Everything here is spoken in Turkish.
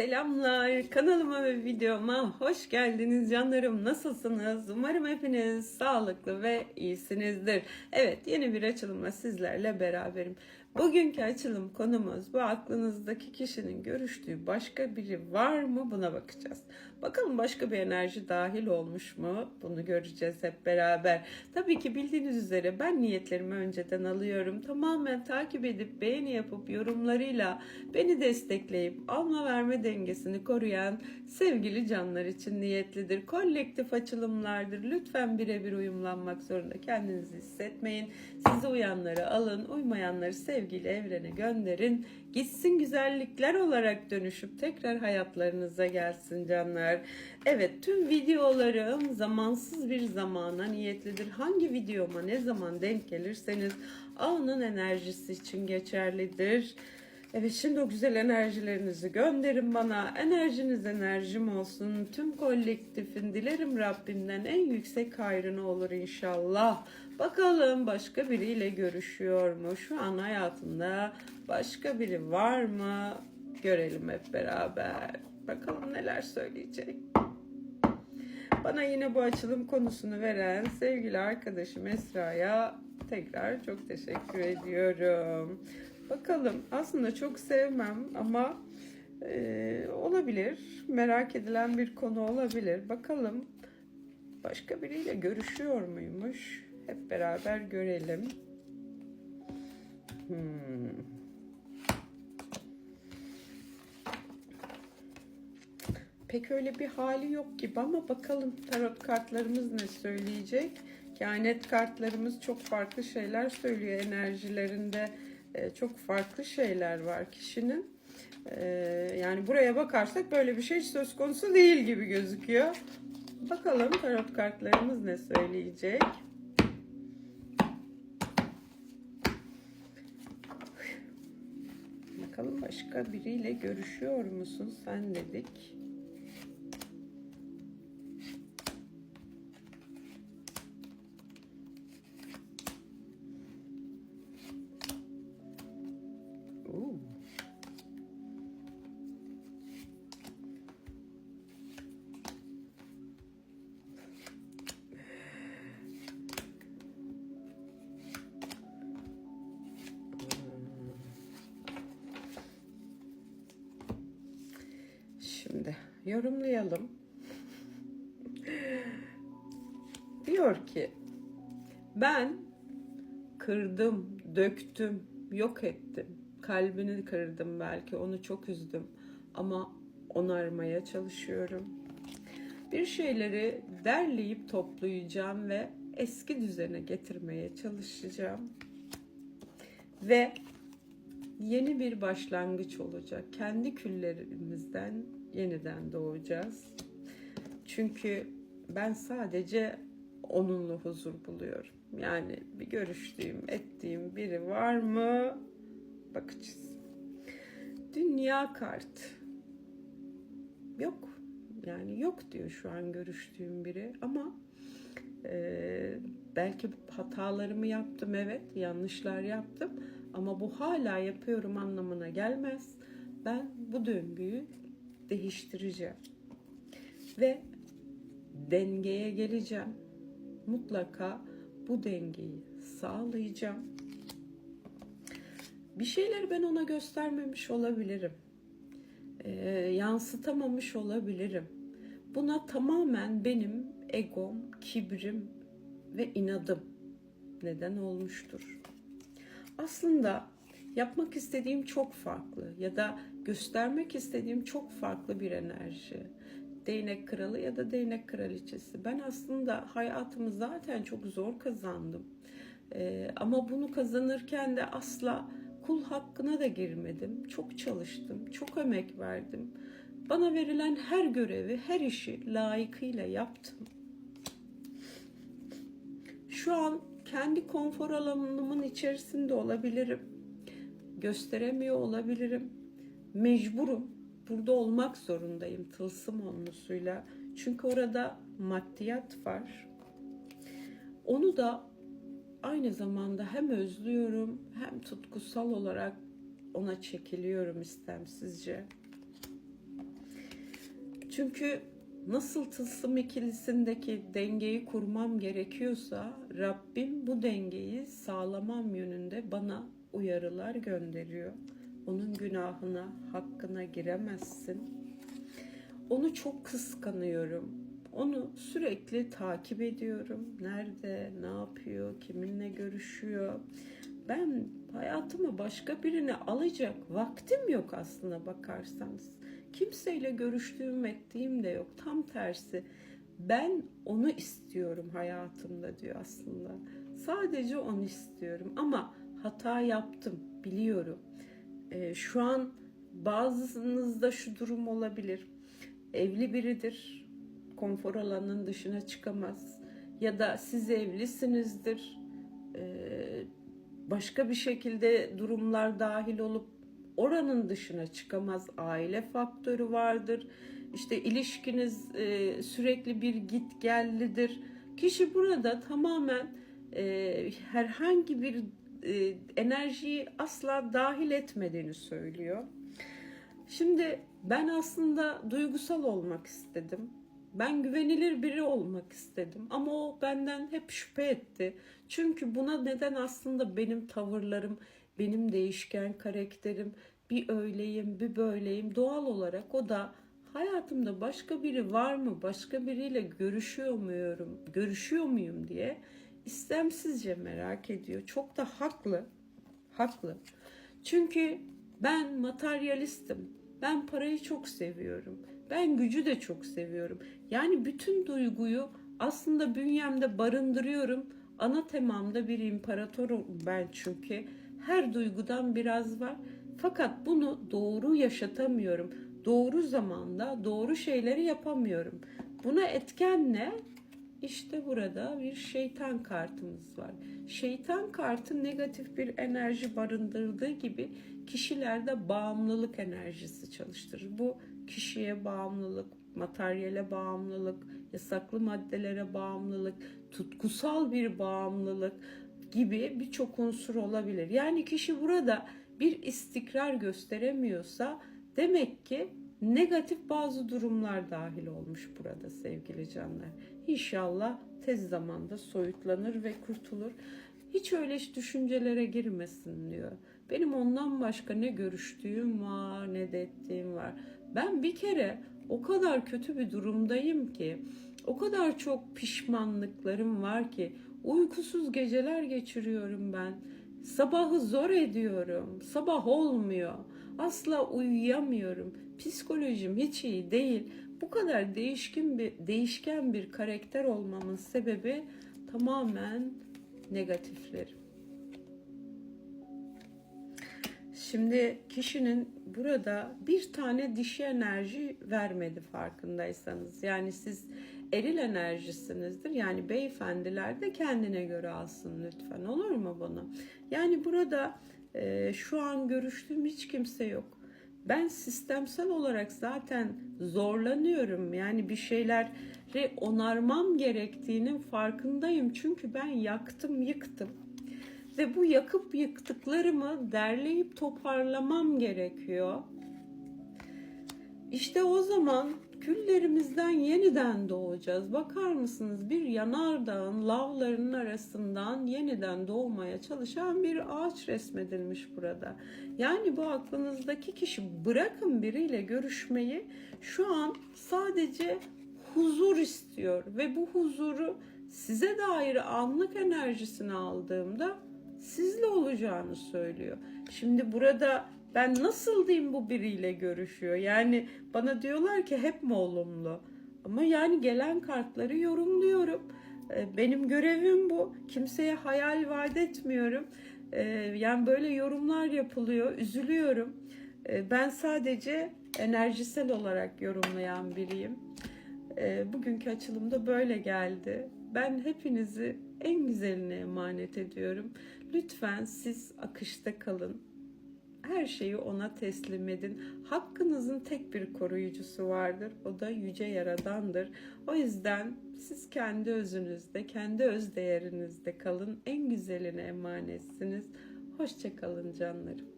Selamlar. Kanalıma ve videoma hoş geldiniz canlarım. Nasılsınız? Umarım hepiniz sağlıklı ve iyisinizdir. Evet yeni bir açılımla sizlerle beraberim. Bugünkü açılım konumuz bu aklınızdaki kişinin görüştüğü başka biri var mı? Buna bakacağız bakalım başka bir enerji dahil olmuş mu bunu göreceğiz hep beraber tabii ki bildiğiniz üzere ben niyetlerimi önceden alıyorum tamamen takip edip beğeni yapıp yorumlarıyla beni destekleyip alma verme dengesini koruyan sevgili canlar için niyetlidir. Kolektif açılımlardır. Lütfen birebir uyumlanmak zorunda kendinizi hissetmeyin. Sizi uyanları alın, uymayanları sevgiyle evrene gönderin. Gitsin güzellikler olarak dönüşüp tekrar hayatlarınıza gelsin canlar. Evet tüm videolarım zamansız bir zamana niyetlidir. Hangi videoma ne zaman denk gelirseniz anın enerjisi için geçerlidir. Evet şimdi o güzel enerjilerinizi gönderin bana. Enerjiniz enerjim olsun. Tüm kolektifin dilerim Rabbimden en yüksek hayrını olur inşallah. Bakalım başka biriyle görüşüyor mu? Şu an hayatında başka biri var mı? Görelim hep beraber. Bakalım neler söyleyecek. Bana yine bu açılım konusunu veren sevgili arkadaşım Esra'ya tekrar çok teşekkür ediyorum. Bakalım aslında çok sevmem ama e, olabilir. Merak edilen bir konu olabilir. Bakalım başka biriyle görüşüyor muymuş? Hep beraber görelim. Hmm. Pek öyle bir hali yok gibi ama bakalım tarot kartlarımız ne söyleyecek? Kehanet kartlarımız çok farklı şeyler söylüyor enerjilerinde e, çok farklı şeyler var kişinin. E, yani buraya bakarsak böyle bir şey söz konusu değil gibi gözüküyor. Bakalım tarot kartlarımız ne söyleyecek? Bakalım başka biriyle görüşüyor musun sen dedik. Yorumlayalım. Diyor ki ben kırdım, döktüm, yok ettim. Kalbini kırdım belki, onu çok üzdüm. Ama onarmaya çalışıyorum. Bir şeyleri derleyip toplayacağım ve eski düzene getirmeye çalışacağım. Ve yeni bir başlangıç olacak. Kendi küllerimizden yeniden doğacağız. Çünkü ben sadece onunla huzur buluyorum. Yani bir görüştüğüm, ettiğim biri var mı? Bakacağız. Dünya kart. Yok. Yani yok diyor şu an görüştüğüm biri ama e, belki hatalarımı yaptım evet yanlışlar yaptım ama bu hala yapıyorum anlamına gelmez. Ben bu döngüyü değiştireceğim ve dengeye geleceğim. Mutlaka bu dengeyi sağlayacağım. Bir şeyleri ben ona göstermemiş olabilirim. Ee, yansıtamamış olabilirim. Buna tamamen benim egom, kibrim ve inadım neden olmuştur. Aslında yapmak istediğim çok farklı ya da göstermek istediğim çok farklı bir enerji. Değnek kralı ya da değnek kraliçesi. Ben aslında hayatımı zaten çok zor kazandım. Ee, ama bunu kazanırken de asla kul hakkına da girmedim. Çok çalıştım, çok emek verdim. Bana verilen her görevi, her işi layıkıyla yaptım. Şu an kendi konfor alanımın içerisinde olabilirim. Gösteremiyor olabilirim. Mecburum. Burada olmak zorundayım tılsım onlusuyla. Çünkü orada maddiyat var. Onu da aynı zamanda hem özlüyorum hem tutkusal olarak ona çekiliyorum istemsizce. Çünkü nasıl tılsım ikilisindeki dengeyi kurmam gerekiyorsa Rabbim bu dengeyi sağlamam yönünde bana uyarılar gönderiyor. Onun günahına, hakkına giremezsin. Onu çok kıskanıyorum. Onu sürekli takip ediyorum. Nerede, ne yapıyor, kiminle görüşüyor. Ben hayatıma başka birini alacak vaktim yok aslına bakarsanız. Kimseyle görüştüğüm ettiğim de yok. Tam tersi. Ben onu istiyorum hayatımda diyor aslında. Sadece onu istiyorum ama hata yaptım biliyorum. Ee, şu an bazınızda şu durum olabilir. Evli biridir. Konfor alanının dışına çıkamaz. Ya da siz evlisinizdir. Ee, başka bir şekilde durumlar dahil olup oranın dışına çıkamaz. Aile faktörü vardır. İşte ilişkiniz e, sürekli bir git gellidir. Kişi burada tamamen e, herhangi bir e, enerjiyi asla dahil etmediğini söylüyor. Şimdi ben aslında duygusal olmak istedim. Ben güvenilir biri olmak istedim ama o benden hep şüphe etti. Çünkü buna neden aslında benim tavırlarım, benim değişken karakterim, bir öyleyim, bir böyleyim. Doğal olarak o da hayatımda başka biri var mı, başka biriyle görüşüyor muyum, görüşüyor muyum diye istemsizce merak ediyor. Çok da haklı. Haklı. Çünkü ben materyalistim. Ben parayı çok seviyorum. Ben gücü de çok seviyorum. Yani bütün duyguyu aslında bünyemde barındırıyorum. Ana temamda bir imparatorum ben çünkü. Her duygudan biraz var. Fakat bunu doğru yaşatamıyorum. Doğru zamanda doğru şeyleri yapamıyorum. Buna etken ne? İşte burada bir şeytan kartımız var. Şeytan kartı negatif bir enerji barındırdığı gibi kişilerde bağımlılık enerjisi çalıştırır. Bu kişiye bağımlılık, materyale bağımlılık, yasaklı maddelere bağımlılık, tutkusal bir bağımlılık gibi birçok unsur olabilir. Yani kişi burada bir istikrar gösteremiyorsa demek ki negatif bazı durumlar dahil olmuş burada sevgili canlar. İnşallah tez zamanda soyutlanır ve kurtulur. Hiç öyle düşüncelere girmesin diyor. Benim ondan başka ne görüştüğüm var ne de ettiğim var. Ben bir kere o kadar kötü bir durumdayım ki, o kadar çok pişmanlıklarım var ki, uykusuz geceler geçiriyorum ben. Sabahı zor ediyorum. Sabah olmuyor. Asla uyuyamıyorum. Psikolojim hiç iyi değil. Bu kadar değişkin bir değişken bir karakter olmamın sebebi tamamen negatiflerim. Şimdi kişinin burada bir tane dişi enerji vermedi farkındaysanız. Yani siz eril enerjisinizdir. Yani beyefendiler de kendine göre alsın lütfen. Olur mu bunu? Yani burada e, şu an görüştüğüm hiç kimse yok. Ben sistemsel olarak zaten zorlanıyorum. Yani bir şeyleri onarmam gerektiğinin farkındayım. Çünkü ben yaktım, yıktım. Ve bu yakıp yıktıklarımı derleyip toparlamam gerekiyor. İşte o zaman küllerimizden yeniden doğacağız. Bakar mısınız bir yanardağın lavlarının arasından yeniden doğmaya çalışan bir ağaç resmedilmiş burada. Yani bu aklınızdaki kişi bırakın biriyle görüşmeyi şu an sadece huzur istiyor ve bu huzuru size dair anlık enerjisini aldığımda sizle olacağını söylüyor. Şimdi burada ben nasıl diyeyim bu biriyle görüşüyor? Yani bana diyorlar ki hep mi olumlu? Ama yani gelen kartları yorumluyorum. Ee, Benim görevim bu. Kimseye hayal vaat etmiyorum. Ee, Yani böyle yorumlar yapılıyor. Üzülüyorum. Ee, Ben sadece enerjisel olarak yorumlayan biriyim. Bugünkü açılımda böyle geldi. Ben hepinizi en güzeline emanet ediyorum. Lütfen siz akışta kalın. Her şeyi ona teslim edin. Hakkınızın tek bir koruyucusu vardır. O da yüce yaradandır. O yüzden siz kendi özünüzde, kendi öz değerinizde kalın. En güzeline emanetsiniz. Hoşçakalın canlarım.